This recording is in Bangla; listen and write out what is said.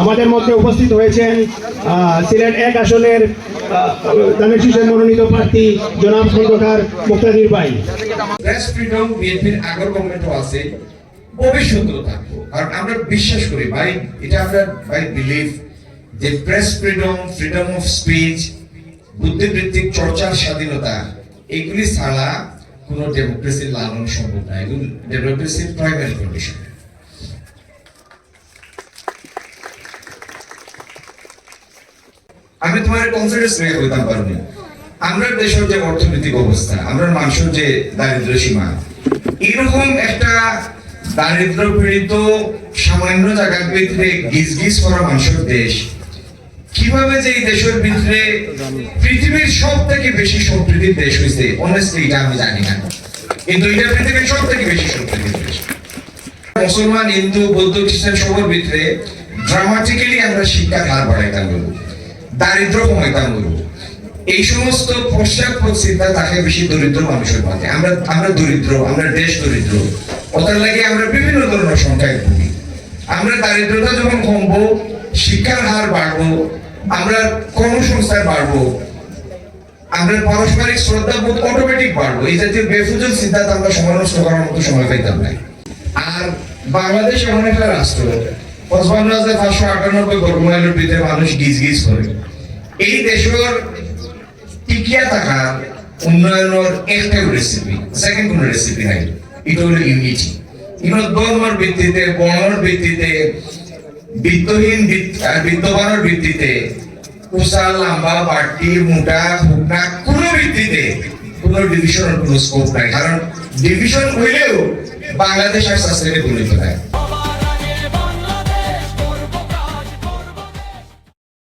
আমাদের মধ্যে উপস্থিত হয়েছেন সিলেট এক আসনের মনোনীত প্রার্থী জনাব খন্দকার মুক্তাদির ভাই। আছে থাকব। কারণ আমরা বিশ্বাস করি, ভাই, এটা আমরা, ভাই বিলিভ যে press freedom freedom of speech বুদ্ধিবৃত্তিক চর্চার স্বাধীনতা, এগুলি ছাড়া কোনো ডেমোক্রেসির লালন সম্ভব না। এগুলি ডেমোক্রেসির প্রাইমারি কন্ডিশন আমি তোমার কনফিডেন্স নিয়ে বলতাম পারব আমরা দেশের যে অর্থনৈতিক অবস্থা, আমরা মানুষের যে দারিদ্র সীমা এরকম একটা দারিদ্র পীড়িত সামান্য জায়গার ভিতরে গিজ গিজ করা মানুষের দেশ, কীভাবে যে এই দেশের ভিতরে পৃথিবীর সব থেকে বেশি সমৃদ্ধির দেশ হয়েছে অনেস্টলি এটা আমি জানি না। কিন্তু এটা পৃথিবীর সব থেকে বেশি সমৃদ্ধির দেশ। মুসলমান, হিন্দু, বৌদ্ধ, খ্রিস্টান সবার ভিতরে ড্রামাটিক্যালি আমরা শিক্ষার হার বাড়াইতাম দারিদ্র কমাইতাম বলব এই সমস্ত পশ্চাৎপদ চিন্তা থাকে বেশি দরিদ্র মানুষের মধ্যে আমরা আমরা দরিদ্র, আমরা দেশ দরিদ্র। ওটার লাগে আমরা বিভিন্ন ধরনের সংখ্যায় ভুগি। আমরা দারিদ্রতা যখন কমবো, শিক্ষার হার বাড়বো, আমরা কর্মসংস্থান বাড়বো, আমরা পারস্পরিক শ্রদ্ধা বোধ অটোমেটিক বাড়বো। এই জাতীয় বেফুজল সিদ্ধান্ত আমরা সময় করার মতো সময় পাইতাম না আর বাংলাদেশ এমন একটা রাষ্ট্র হাজার পাঁচশো আটানব্বই মানুষ গিজ গিজ করে। এই দেশের টিকিয়া থাকার উন্নয়নের রেসিপি সেকেন্ড কোনো রেসিপি নাই। এটা হলো ইউনিটি ইউনো ধর্মের ভিত্তিতে বর্ণের ভিত্তিতে, বিত্তহীন বিত্তবানের ভিত্তিতে উষা লাম্বা, বাটি, মোটা হুকনা কোনো ভিত্তিতে কোনো ডিভিশনের কোনো স্কোপ নাই। কারণ ডিভিশন হইলেও বাংলাদেশ আর সাস্টেনেবল হইতে পারে